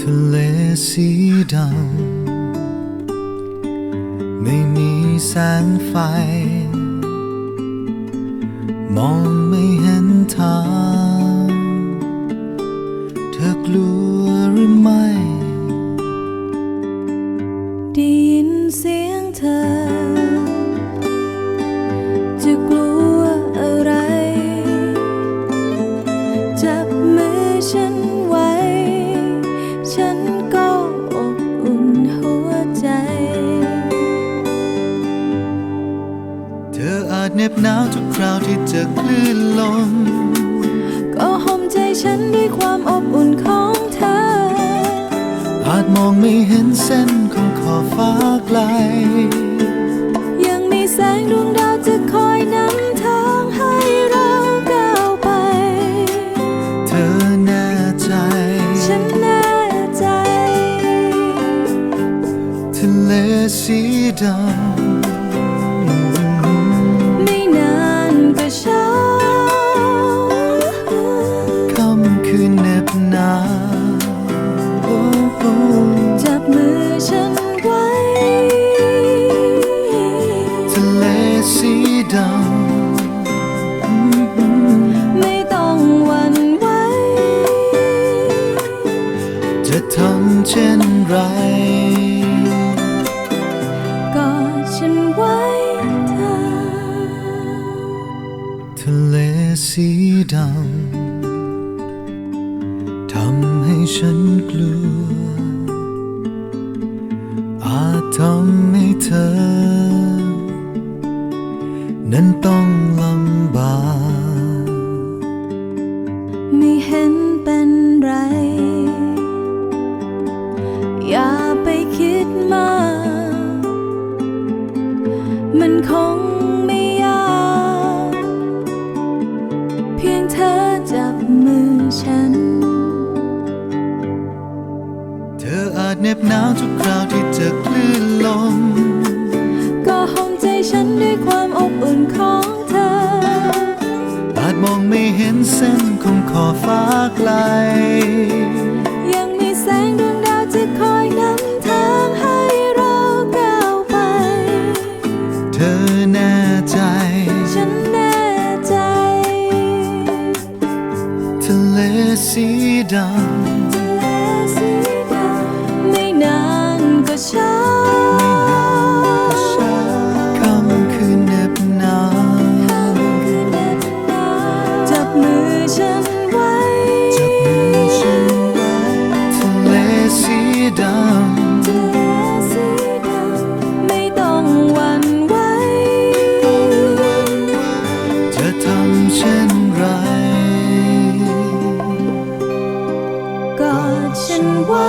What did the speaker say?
ทะเลสีดำ ไม่มีแสงไฟ มองไม่เห็นทาง เธอกลัวหรือไม่ ได้ยินเสียงเธอ บหนาวทุกคราวที่เจอคลื่นลม ก็ห่มใจฉันด้วยความอบอุ่นของเธอ อาจมองไม่เห็นเส้นของขอบฟ้าไกล ยังมีแสงดวงดาวจะคอยนำทางให้เราก้าวไป เธอแน่ใจ ฉันแน่ใจ ทะเลสีดำ ดำไม่ต้องหวั่นไหวจะทำเช่นไรกอดฉันไว้เธอทะเลสีดำทำให้ฉันกลัวอาจทำให้เธอ นั้นต้องลำบากไม่เห็นเป็นไร อย่าไปคิดมาก มันคงไม่ยาก เพียงเธอจับมือฉัน เธออาจเหน็บหนาวทุกคราวที่เจอคลื่นลมก็ห่ม ใจฉันด้วยความอบอุ่นของเธอ อาจมองไม่เห็นเส้นของขอบฟ้าไกล ยังมีแสงดวงดาวจะคอยนำทางให้เราก้าวไป เธอแน่ใจ ฉันแน่ใจ ทะเลสีดำ ดทะเลสีดำไม่ต้องหวั่นไหวจะทำเช่นไร กอดฉันไว้